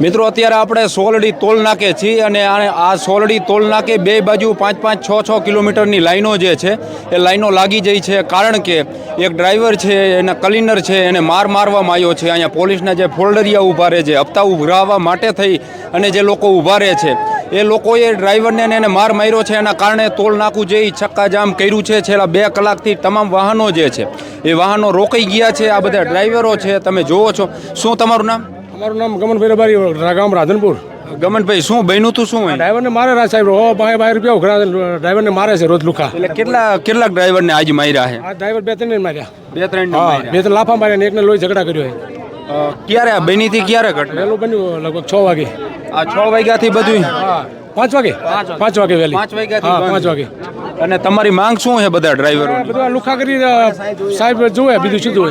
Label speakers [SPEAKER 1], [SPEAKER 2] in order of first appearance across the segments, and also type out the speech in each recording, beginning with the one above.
[SPEAKER 1] મિત્રો, અત્યારે આપણે સોલડી ટોલ નાકે છીએ અને આ- સોલડી ટોલ નાકે બે બાજુ પાંચ પાંચ છ છ કિલોમીટરની લાઈનો જે છે, એ લાઈનો લાગી જઈ છે. કારણ કે એક ડ્રાઈવર છે, એના ક્લીનર છે, એને માર મારવામાં આવ્યો છે. અહીંયા પોલીસના જે ફોલ્ડરિયા ઊભા રહે છે, હપ્તા ઉભરાવવા માટે થઈ અને જે લોકો ઊભા રહે છે, એ લોકોએ ડ્રાઈવરને એને માર માર્યો છે. એના કારણે ટોલ નાકું જે છક્કાજામ કર્યું છે, છેલ્લા બે કલાકથી તમામ વાહનો જે છે, એ વાહનો રોકાઈ ગયા છે. આ બધા ડ્રાઈવરો છે, તમે જુઓ છો. શું તમારું નામ?
[SPEAKER 2] અમારું નામ ગમનભાઈ રબારી ગામ રાધનપુર.
[SPEAKER 1] ગમનભાઈ શું બન્યું તું શું?
[SPEAKER 2] ડ્રાઈવરને મારે રાજ સાહેબ હો બાય બાય રૂપિયા ઉઘરા ડ્રાઈવરને મારે છે રોજ લુખા.
[SPEAKER 1] એટલે કેટલા કેટલાક ડ્રાઈવરને આજ માર્યા છે?
[SPEAKER 2] આ ડ્રાઈવર બે ત્રણ માર્યા.
[SPEAKER 1] બે ત્રણ
[SPEAKER 2] હા બે ત્રણ લાફા માર્યા ને એકને લોહી ઝઘડા કર્યો છે.
[SPEAKER 1] ક્યારે આ બની થી ક્યારે ઘટ
[SPEAKER 2] પેલું બન્યું લગભગ છ વાગે.
[SPEAKER 1] આ છ વાગ્યાથી બધું
[SPEAKER 2] હા પાંચ વાગે? પાંચ વાગે. વહેલી.
[SPEAKER 1] પાંચ
[SPEAKER 2] પાંચ વાગે.
[SPEAKER 1] અને તમારી માંગ શું છે બધા ડ્રાઈવરો
[SPEAKER 2] બધા લુખા કરી સાહેબ જોવે બીજું શું જોવે?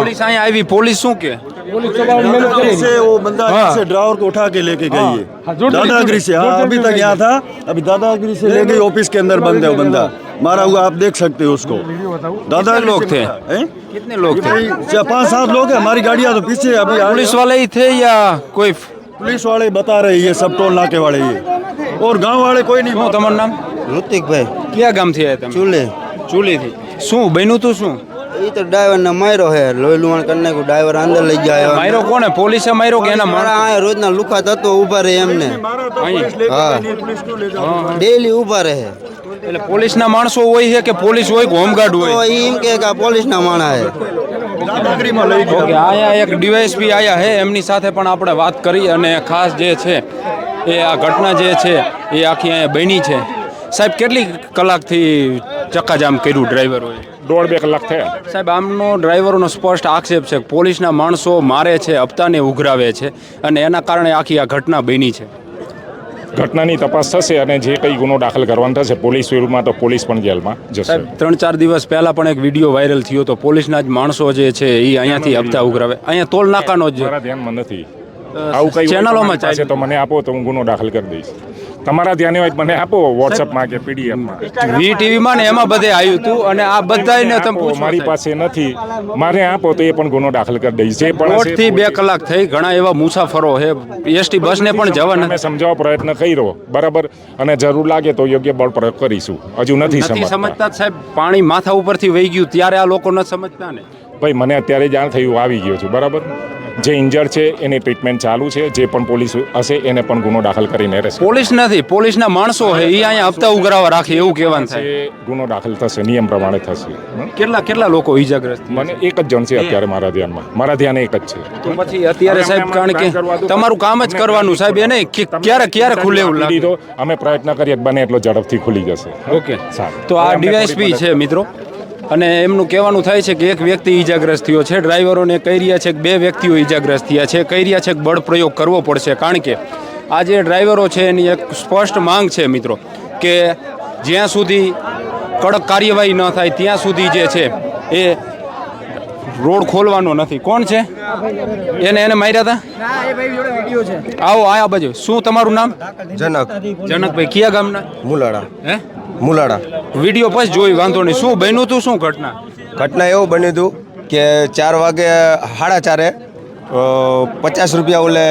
[SPEAKER 1] પોલીસ અહીંયા આવી પોલીસ શું કે?
[SPEAKER 2] પોલીસ તો બહુ મહેનત કરી
[SPEAKER 3] से वो बंदा
[SPEAKER 2] हाँ।
[SPEAKER 3] से ड्राइवर को उठा के लेके गई है
[SPEAKER 2] हाँ, जोड़-
[SPEAKER 3] दादागिरी से हाँ
[SPEAKER 2] जोड़-
[SPEAKER 3] अभी
[SPEAKER 2] जोड़-
[SPEAKER 3] तक यहाँ था अभी दादागिरी से ले गई ऑफिस के अंदर बंद है वो बंदा मारा हुआ आप देख सकते हो उसको दादा
[SPEAKER 1] कितने लोग थे? कितने लोग थे
[SPEAKER 3] चार पाँच सात लोग हैं हमारी गाड़ियाँ तो पीछे है, अभी
[SPEAKER 1] पुलिस वाले ही थे या कोई
[SPEAKER 3] पुलिस वाले बता रहे हैं ये सब टोल नाके वाले ये और गांव वाले कोई नहीं
[SPEAKER 1] શું તમારું નામ
[SPEAKER 4] ઋતિકભાઈ
[SPEAKER 1] ક્યાં ગામથી આવ્યા તમે
[SPEAKER 4] ચૂલે
[SPEAKER 1] ચૂલીથી શું બન્યું તું શું
[SPEAKER 4] એ તો ડ્રાઈવર ને માર્યો હે. લોહી લુવાણ કરી નાખ્યું. ડ્રાઈવર અંદર લઈ ગયા
[SPEAKER 1] માર્યો કોને? પોલીસે માર્યો કે એના
[SPEAKER 4] મારા આ રોજના લુખા થતો ઊભા રહે એમને. હા. ડેલી ઊભા રહે.
[SPEAKER 1] એટલે પોલીસના માણસો હોય છે કે પોલીસ હોય હોમગાર્ડ હોય?
[SPEAKER 4] એમ કે આ પોલીસના માણા હે.
[SPEAKER 1] ઓકે આયા એક ડીવાયસપી આયા હે. એમની સાથે પણ આપણે વાત કરી અને ખાસ જે છે એ આ ઘટના જે છે એ આખી અહીંયા બની છે. સાહેબ કેટલી કલાકથી ચક્કાજામ કર્યું ડ્રાઈવરોએ?
[SPEAKER 5] દોઢ બે કલાક થયા.
[SPEAKER 1] સાહેબ આમનો ડ્રાઈવરોનો સ્પષ્ટ આક્ષેપ છે પોલીસના માણસો મારે છે હપ્તાને ઉઘરાવે છે અને એના કારણે આખી આ ઘટના બની છે.
[SPEAKER 5] ઘટનાની તપાસ થશે અને જે કંઈ ગુનો દાખલ કરવાનો થશે પોલીસ વિરુદ્ધમાં તો પોલીસ પણ જેલમાં જશે.
[SPEAKER 1] સાહેબ ત્રણ ચાર દિવસ પહેલા પણ એક વીડિયો વાયરલ થયો તો પોલીસના જ માણસો જે છે એ અહીંયાથી હપ્તા ઉઘરાવે. અહીંયા ટોલ નાકાનો જ
[SPEAKER 5] ધ્યાનમાં નથી. આવું કઈ
[SPEAKER 1] ચેનલોમાં
[SPEAKER 5] ચાલે છે તો મને આપો તો હું ગુનો દાખલ કરી દઈશ. તમારા ધ્યાને હોય મને આપો વોટ્સઅપમાં કે પીડીએફમાં
[SPEAKER 1] વી ટીવીમાં ને એમાં બધે આવ્યું હતું અને આ બધાને તમે પૂછો.
[SPEAKER 5] મારી પાસે નથી. મારે આપો તો એ પણ ગુનો દાખલ કરી દઈશ. જે પણ
[SPEAKER 1] થી બે કલાક થઈ ઘણા એવા મુસાફરો છે એસટી બસને પણ જવા નથી
[SPEAKER 5] સમજાવવા પ્રયત્ન કર્યો બરાબર? અને જરૂર લાગે તો યોગ્ય બળ પ્રયોગ કરીશું. હજુ નથી સમજતા.
[SPEAKER 1] સાહેબ પાણી માથા ઉપરથી વહી ગયું ત્યારે આ લોકો ન સમજતા ને.
[SPEAKER 5] ભાઈ મને અત્યારે જાણ થયું આવી ગયો છું બરાબર? જે ઇન્જર્ડ છે એની ટ્રીટમેન્ટ ચાલુ છે. જે પણ પોલીસ હશે એને પણ ગુનો દાખલ કરીને રહેશે.
[SPEAKER 1] પોલીસ નથી પોલીસના માણસો છે એ અહીંયા હપ્તા ઉઘરાવા રાખે એવું કહેવાનું
[SPEAKER 5] છે ગુનો દાખલ થશે નિયમ પ્રમાણે થશે.
[SPEAKER 1] કેટલા કેટલા લોકો ઈજાગ્રસ્ત
[SPEAKER 5] મને એક જ જણ છે અત્યારે મારા ધ્યાનમાં. મારા ધ્યાન એક જ છે.
[SPEAKER 1] તો પછી અત્યારે સાહેબ કારણ કે. તમારું કામ જ કરવાનું સાહેબ એને ક્યારે ક્યારે ખુલે એવું લાગે?
[SPEAKER 5] તો અમે પ્રયત્ન કરીએ બને એટલો ઝડપથી ખુલી જશે.
[SPEAKER 1] ઓકે.
[SPEAKER 5] સારું.
[SPEAKER 1] તો આ ડીવાયસપી છે મિત્રો. અને એમનું કહેવાનું થાય છે કે એક વ્યક્તિ ઈજાગ્રસ્ત થયો છે. ડ્રાઈવરોને કહી રહ્યા છે કે બે વ્યક્તિઓ ઈજાગ્રસ્ત થયા છે. કહી રહ્યા છે કે બળ પ્રયોગ કરવો પડશે. કારણ કે આ જે ડ્રાઈવરો છે એની એક સ્પષ્ટ માંગ છે મિત્રો કે જ્યાં સુધી કડક કાર્યવાહી ન થાય ત્યાં સુધી જે છે એ રોડ ખોલવાનો નથી. કોણ છે? એને એને માર્યા હતા આવો આયા બાજુ. શું તમારું નામ?
[SPEAKER 4] જનક.
[SPEAKER 1] જનકભાઈ કયા ગામના?
[SPEAKER 4] મુલાડા
[SPEAKER 1] હે?
[SPEAKER 4] મુલાડા
[SPEAKER 1] વીડિયો પછી જોઈ વાંધો નહીં. શું બન્યું તું શું ઘટના?
[SPEAKER 4] ઘટના એવું બન્યું હતું કે ચાર વાગે સાડા ચારે પચાસ રૂપિયા ઓલે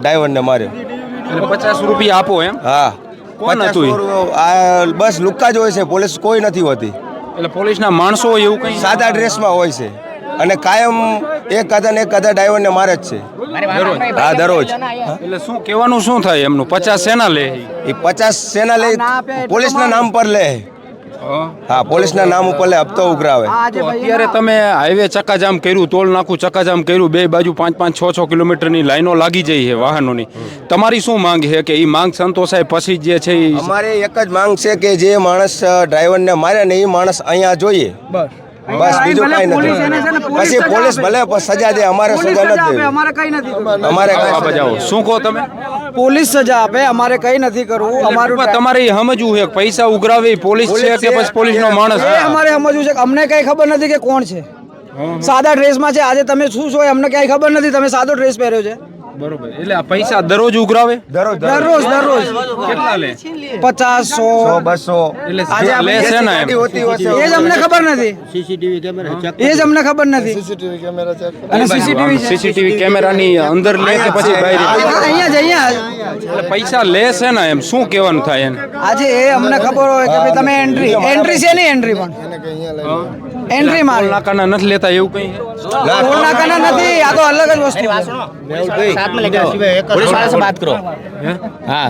[SPEAKER 4] ડ્રાઈવરને માર્યો.
[SPEAKER 1] એટલે પચાસ રૂપિયા આપો એમ?
[SPEAKER 4] હા.
[SPEAKER 1] કોણ હતું?
[SPEAKER 4] આ બસ લુક્કા જ હોય છે પોલીસ કોઈ નથી હોતી.
[SPEAKER 1] એટલે પોલીસના માણસો એવું કંઈ?
[SPEAKER 4] સાદા ડ્રેસમાં હોય છે. અને કાયમ એક કાદા ને એક કાદા ડ્રાઈવરને મારે જ છે. હા દરરોજ.
[SPEAKER 1] એટલે શું કહેવાનું શું થાય એમનું? પચાસ સેના લે
[SPEAKER 4] એ પચાસ સેના લઈ પોલીસના નામ પર લે. હા? પોલીસના નામ ઉપર લે હપ્તો ઉઘરાવે.
[SPEAKER 1] અત્યારે તમે હાઈવે ચક્કાજામ કર્યું ટોલ નાખું ચક્કાજામ કર્યું બે બાજુ પાંચ પાંચ છ છ કિલોમીટરની લાઈનો લાગી જઈ છે વાહનોની. તમારી શું માંગ છે કે એ માંગ સંતોષાય પછી જે છે એ
[SPEAKER 4] અમારે એક જ માંગ છે કે જે માણસ ડ્રાઈવરને મારે ને એ માણસ અહીંયા જોઈએ. બસ. બીજું કઈ નથી. પછી પોલીસ ભલે સજા દે અમારે સજા નથી.
[SPEAKER 6] અમારે કઈ નથી
[SPEAKER 4] અમારે કાંઈ
[SPEAKER 1] શું કહો તમે?
[SPEAKER 6] પોલીસ સજા આપે અમારે કઈ નથી કરવું. અમારું
[SPEAKER 1] તમારે સમજવું છે પૈસા ઉઘરાવે એ પોલીસ છે કે પછી પોલીસનો માણસ?
[SPEAKER 6] એ અમારે સમજવું છે કે અમને કઈ ખબર નથી કે કોણ છે. સાદા ડ્રેસમાં છે આજે તમે શું છો એ અમને ક્યાંય ખબર નથી તમે સાદો ડ્રેસ પહેર્યો છે.
[SPEAKER 1] બરોબર. એટલે આ પૈસા દરરોજ ઉઘરાવે?
[SPEAKER 4] દરરોજ
[SPEAKER 6] દરરોજ. દરરોજ
[SPEAKER 1] કેટલા લે?
[SPEAKER 6] પચાસ. સો
[SPEAKER 4] બસો.
[SPEAKER 1] એટલે
[SPEAKER 6] આજે
[SPEAKER 1] લે છે ને
[SPEAKER 6] એ જ અમને ખબર નથી. એ જ અમને ખબર નથી. અને સીસીટીવી છે.
[SPEAKER 1] સીસીટીવી કેમેરાની અંદર લે કે પછી બહાર?
[SPEAKER 6] અહીંયા જ અહીંયા
[SPEAKER 1] એટલે પૈસા લે છે ને એમ? શું કહેવાનું થાય એને
[SPEAKER 6] આજે એ અમને ખબર હોય કે ભાઈ તમે એન્ટ્રી એન્ટ્રી છે ને એન્ટ્રી પણ? એન્ટ્રી
[SPEAKER 1] ટોલ
[SPEAKER 6] મારી
[SPEAKER 1] નાકાના નથી લેતા એવું કઈ
[SPEAKER 6] ટોલ નાકાના નથી આ તો અલગ જ વસ્તુ છે
[SPEAKER 7] साथ में लेकर पुलिस वाले से बात करो हाँ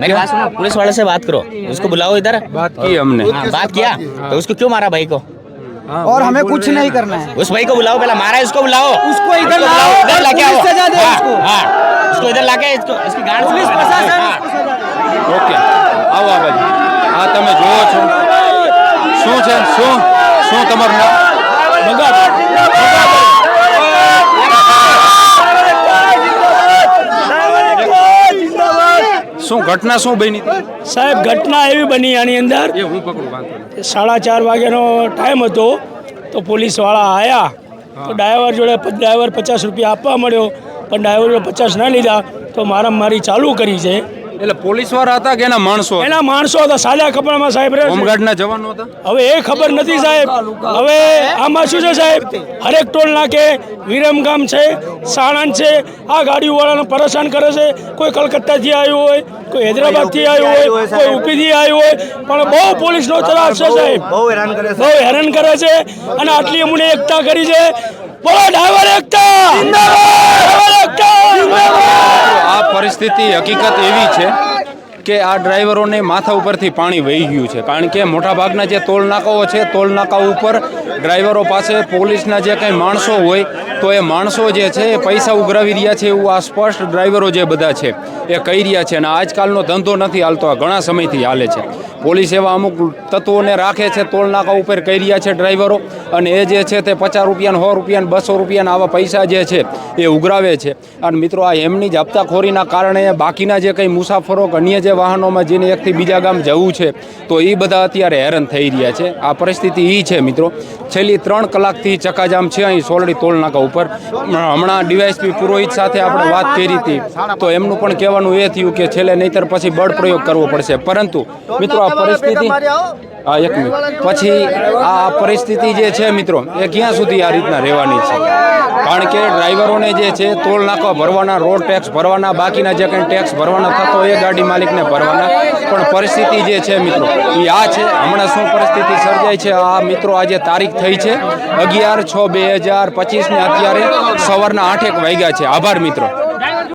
[SPEAKER 7] मेरी बात सुनो पुलिस वाले से बात करो उसको बुलाओ इधर
[SPEAKER 1] વાત કી અમને
[SPEAKER 7] हाँ, बात किया तो उसको क्यों मारा भाई को
[SPEAKER 6] और हमें कुछ नहीं करना है
[SPEAKER 7] उस भाई को बुलाओ पहले मारा है उसको बुलाओ
[SPEAKER 6] उसको इधर
[SPEAKER 7] बुलाओ,
[SPEAKER 6] लाओ
[SPEAKER 7] इधर
[SPEAKER 6] और
[SPEAKER 7] लाके आओ
[SPEAKER 6] पुलिस सजा दे
[SPEAKER 7] हाँ,
[SPEAKER 6] उसको।
[SPEAKER 7] हाँ उसको इधर लाके इसको इसकी गांड
[SPEAKER 6] पुलिस
[SPEAKER 7] से-
[SPEAKER 6] प्रशासन
[SPEAKER 7] हाँ।
[SPEAKER 6] उसको सजा दे।
[SPEAKER 1] ઓકે આવો આ બાજુ આ તમે જોવો છો શું છે શું શું તમારું નામ? શું ઘટના શું બની?
[SPEAKER 2] સાહેબ ઘટના એવી બની આની અંદર. સાડા ચાર વાગ્યાનો ટાઈમ હતો તો પોલીસવાળા આવ્યા તો ડ્રાઈવર જોડે ડ્રાઈવર પચાસ રૂપિયા આપવા મળ્યો પણ ડ્રાઈવર પચાસ ના લીધા તો મારા મારી ચાલુ કરી છે.
[SPEAKER 1] એટલે પોલીસવાળા હતા કે એના માણસો
[SPEAKER 2] એના માણસો હતા સાદા કપડામાં સાહેબ રહે છે.
[SPEAKER 1] હોમગાર્ડના જવાનો હતા?
[SPEAKER 2] હવે એ ખબર નથી સાહેબ. હવે આમાં શું છે સાહેબ? હરેક ટોલ નાકે વિરમગામ છે સાણંદ છે આ ગાડીઓવાળાને પરેશાન કરે છે. કોઈ કલકત્તાથી આવ્યું હોય કોઈ હૈદરાબાદથી આવ્યું હોય કોઈ ઉપીથી આવ્યું હોય પણ બહુ પોલીસનો ત્રાસ છે સાહેબ.
[SPEAKER 4] બહુ હેરાન કરે
[SPEAKER 2] બહુ હેરાન કરે છે અને આટલી અમને એકતા કરી છે. બોલો ડ્રાઈવર એકતા ડ્રાઈવર એકતા
[SPEAKER 1] આ પરિસ્થિતિ હકીકત એવી છે કે આ ડ્રાઈવરોને માથા ઉપરથી પાણી વહી ગયું છે. કારણ કે મોટાભાગના જે ટોલ નાકાઓ છે ટોલ નાકા ઉપર ડ્રાઈવરો પાસે પોલીસના જે કંઈ માણસો હોય તો એ માણસો જે છે એ પૈસા ઉઘરાવી રહ્યા છે એવું આ સ્પષ્ટ ડ્રાઈવરો જે બધા છે એ કહી રહ્યા છે. અને આજકાલનો ધંધો નથી હાલતો આ ઘણા સમયથી હાલે છે. પોલીસ એવા અમુક તત્વોને રાખે છે ટોલનાકા ઉપર કહી રહ્યા છે ડ્રાઈવરો અને એ જે છે તે પચાસ રૂપિયા સો રૂપિયા બસો રૂપિયાના આવા પૈસા જે છે એ ઉઘરાવે છે. અને મિત્રો આ એમની જ હપ્તાખોરીના કારણે બાકીના જે કંઈ મુસાફરો કે અન્ય જે વાહનોમાં જેને એકથી બીજા ગામ જવું છે, તો એ બધા અત્યારે હેરાન થઈ રહ્યા છે. આ પરિસ્થિતિ એ છે મિત્રો. છેલ્લી ત્રણ કલાકથી ચકાજામ છે અહીં સોલડી ટોલનાકા ઉપર. હમણાં ડીવાયસપી પુરોહિત સાથે આપણે વાત કરી હતી. તો એમનું પણ કહેવાનું એ થયું કે છેલ્લે નહીતર પછી બળ પ્રયોગ કરવો પડશે. પરંતુ મિત્રો આ પરિસ્થિતિ હા. એક મિનિટ. પછી આ પરિસ્થિતિ જે છે મિત્રો એ ક્યાં સુધી આ રીતના રહેવાની છે? કારણ કે ડ્રાઈવરોને જે છે ટોલ નાખવા ભરવાના રોડ ટેક્સ ભરવાના બાકીના જે કંઈ ટેક્સ ભરવાના થતો એ ગાડી માલિકને ભરવાના. પણ પરિસ્થિતિ જે છે મિત્રો એ આ છે. હમણાં શું પરિસ્થિતિ સર્જાય છે? આ મિત્રો આજે તારીખ થઈ છે અગિયાર છ બે હજાર પચીસને અત્યારે સવારના આઠેક વાગ્યા છે. આભાર મિત્રો.